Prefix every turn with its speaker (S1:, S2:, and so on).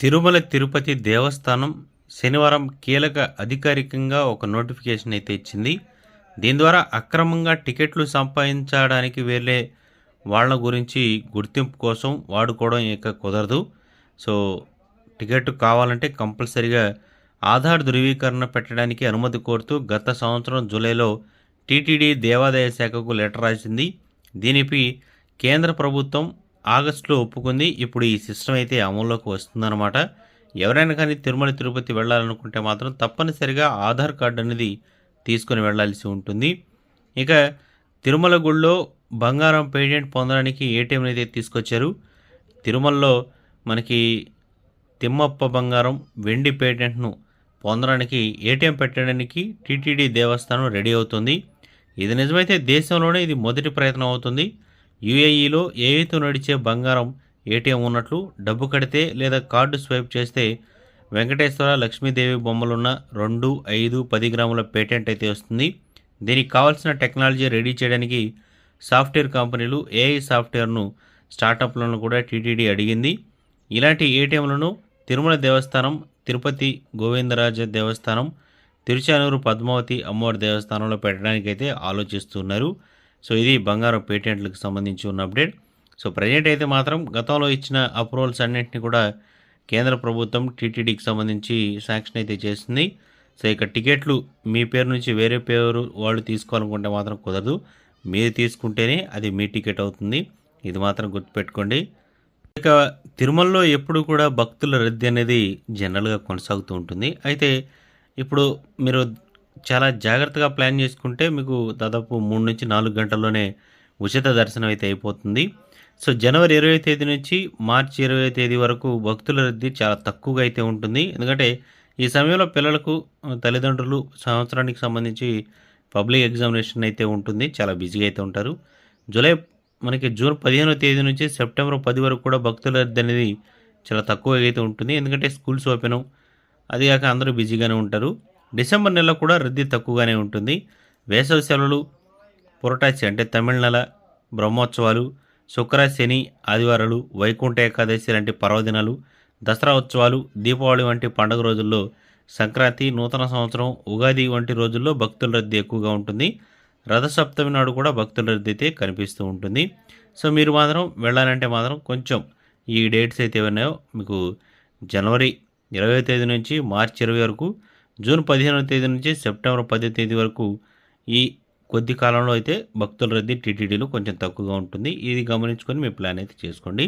S1: తిరుమల తిరుపతి దేవస్థానం శనివారం కీలక అధికారికంగా ఒక నోటిఫికేషన్ అయితే ఇచ్చింది. దీని ద్వారా అక్రమంగా టికెట్లు సంపాదించడానికి వెళ్ళే వాళ్ళ గురించి గుర్తింపు కోసం వాడుకోవడం ఇక కుదరదు. సో టికెట్ కావాలంటే కంపల్సరిగా ఆధార్ ధృవీకరణ పెట్టడానికి అనుమతి కోరుతూ గత సంవత్సరం జూలైలో టీటీడీ దేవాదాయ శాఖకు లెటర్ రాసింది. దీనిపై కేంద్ర ప్రభుత్వం ఆగస్టులో ఒప్పుకుంది. ఇప్పుడు ఈ సిస్టమ్ అయితే అమల్లోకి వస్తుందన్నమాట. ఎవరైనా కానీ తిరుమల తిరుపతి వెళ్ళాలనుకుంటే మాత్రం తప్పనిసరిగా ఆధార్ కార్డు అనేది తీసుకొని వెళ్ళాల్సి ఉంటుంది. ఇక తిరుమల గుళ్ళో బంగారం పేటెంట్ పొందడానికి ఏటీఎం అయితే తీసుకొచ్చారు. తిరుమలలో మనకి తిమ్మప్ప బంగారం వెండి పేటెంట్ను పొందడానికి ఏటీఎం పెట్టడానికి టీటీడీ దేవస్థానం రెడీ అవుతుంది. ఇది నిజమైతే దేశంలోనే ఇది మొదటి ప్రయత్నం అవుతుంది. యుఏఈలో ఏఐతో నడిచే బంగారం ఏటీఎం ఉన్నట్లు డబ్బు కడితే లేదా కార్డు స్వైప్ చేస్తే వెంకటేశ్వర లక్ష్మీదేవి బొమ్మలున్న రెండు ఐదు పది గ్రాముల పేటెంట్ అయితే వస్తుంది. దీనికి కావాల్సిన టెక్నాలజీ రెడీ చేయడానికి సాఫ్ట్వేర్ కంపెనీలు ఏఐ సాఫ్ట్వేర్ను స్టార్టప్లను కూడా టీటీడీ అడిగింది. ఇలాంటి ఏటీఎంలను తిరుమల దేవస్థానం తిరుపతి గోవిందరాజ దేవస్థానం తిరుచానూరు పద్మావతి అమ్మవారి దేవస్థానంలో పెట్టడానికి అయితే ఆలోచిస్తున్నారు. సో ఇది బంగారం పేటెంట్లకు సంబంధించి ఉన్న అప్డేట్. సో ప్రజెంట్ అయితే మాత్రం గతంలో ఇచ్చిన అప్రూవల్స్ అన్నింటినీ కూడా కేంద్ర ప్రభుత్వం టీటీడీకి సంబంధించి శాంక్షన్ అయితే చేస్తుంది సో ఇక టికెట్లు మీ పేరు నుంచి వేరే పేరు వాళ్ళు తీసుకోవాలనుకుంటే మాత్రం కుదరదు. మీరు తీసుకుంటేనే అది మీ టికెట్ అవుతుంది. ఇది మాత్రం గుర్తుపెట్టుకోండి. ఇక తిరుమలలో ఎప్పుడు కూడా భక్తుల రద్దీ అనేది జనరల్గా కొనసాగుతూ ఉంటుంది. అయితే ఇప్పుడు మీరు చాలా జాగ్రత్తగా ప్లాన్ చేసుకుంటే మీకు దాదాపు మూడు నుంచి నాలుగు గంటల్లోనే ఉచిత దర్శనం అయితే అయిపోతుంది. సో జనవరి ఇరవై తేదీ నుంచి మార్చి ఇరవై తేదీ వరకు భక్తుల రద్దీ చాలా తక్కువగా అయితే ఉంటుంది. ఎందుకంటే ఈ సమయంలో పిల్లలకు తల్లిదండ్రులు సంవత్సరానికి సంబంధించి పబ్లిక్ ఎగ్జామినేషన్ అయితే ఉంటుంది. చాలా బిజీగా అయితే ఉంటారు. జూలై మనకి జూన్ పదిహేనో తేదీ నుంచి సెప్టెంబర్ పది వరకు కూడా భక్తుల రద్దీ అనేది చాలా తక్కువగా అయితే ఉంటుంది. ఎందుకంటే స్కూల్స్ ఓపెన్ అది కాక అందరూ బిజీగానే ఉంటారు. డిసెంబర్ నెలలో కూడా రద్దీ తక్కువగానే ఉంటుంది. వేసవి సెలవులు పురటాచి అంటే తమిళ నెల బ్రహ్మోత్సవాలు శుక్ర శని ఆదివారాలు వైకుంఠ ఏకాదశి లాంటి పర్వదినాలు దసరా ఉత్సవాలు దీపావళి వంటి పండుగ రోజుల్లో సంక్రాంతి నూతన సంవత్సరం ఉగాది వంటి రోజుల్లో భక్తుల రద్దీ ఎక్కువగా ఉంటుంది. రథసప్తమి నాడు కూడా భక్తుల రద్దీ అయితే కనిపిస్తూ ఉంటుంది. సో మీరు మాత్రం వెళ్ళాలంటే మాత్రం కొంచెం ఈ డేట్స్ అయితే ఉన్నాయో మీకు జనవరి ఇరవై తేదీ నుంచి మార్చి ఇరవై వరకు జూన్ పదిహేనవ తేదీ నుంచి సెప్టెంబర్ పదో తేదీ వరకు ఈ కొద్ది కాలంలో అయితే భక్తుల రద్దీ టీటీడీలో కొంచెం తక్కువగా ఉంటుంది. ఇది గమనించుకొని మీ ప్లాన్ అయితే చేసుకోండి.